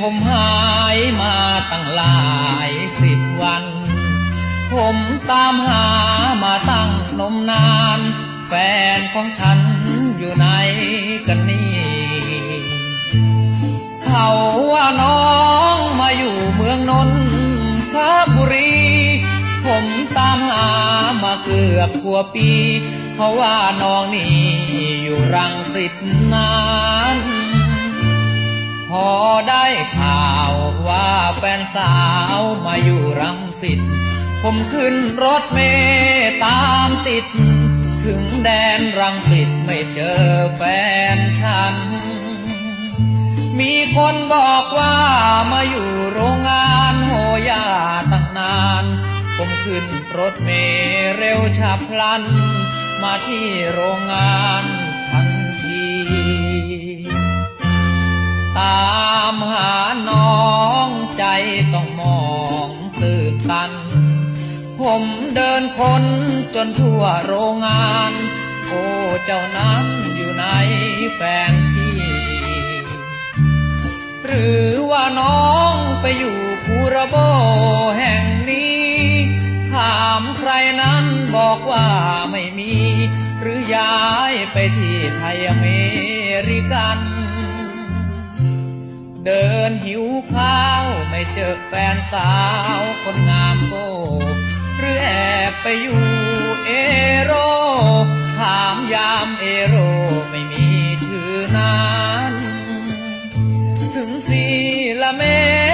ผมหายมาตั้งหลายสิบวัน ผมตามหามาตั้งนมนาน แฟนของฉันอยู่ไหนกันนี่เขาว่าน้องมาอยู่เมืองนนทบุรี ผมตามหามาเกือบกวปี เพราะว่าน้องนี่อยู่รังสิตนา อได้ข่าวว่าแฟนสาวมาอยู่รังสิต ผมขึ้นรถเมล์ตามติด ถึงแดนรังสิตไม่เจอแฟนฉัน มีคนบอกว่ามาอยู่โรงงานโหยาตั้งนาน ผมขึ้นรถเมล์เร็วฉับพลัน มาที่โรงงาน ผมเดินคนจนทั่วโรงงาน โอ้เจ้านั้นอยู่ไหนแฟนพี่ หรือว่าน้องไปอยู่คูระโบแห่งนี้ ถามใครนั้นบอกว่าไม่มี หรือย้ายไปที่ไทยอเมริกัน เดินหิวข้าวไม่เจอแฟนสาวคนงามโก ไปอยู่เอโร ถามยามเอโรไม่มีชื่อนั้นถึงสีละเม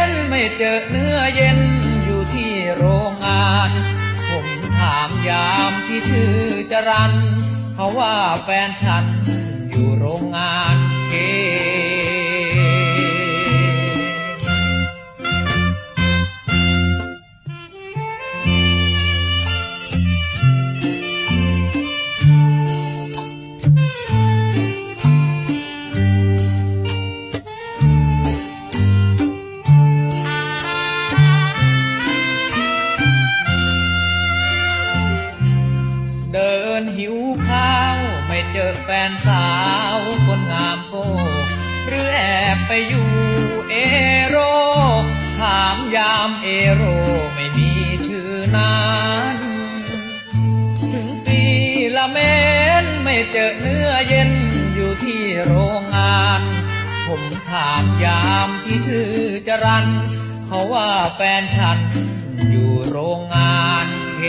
นไม่เจอเนื้อเย็นอยู่ที่โรงงาน ผมถามยามที่ชื่อจรันเขาว่าแฟนฉันอยู่โรงงาน นหิวข้าว ไม่เจอแฟนสาวคนงามโก หรือแอบไปอยู่เอโร ถามยามเอโรไม่มีชื่อนั้นถึงสีละเมนไม่เจอเนื้อเย็นอยู่ที่โรงงาน ผมถามยามที่ชื่อจรันเขาว่าแฟนฉันอยู่โรงงานเค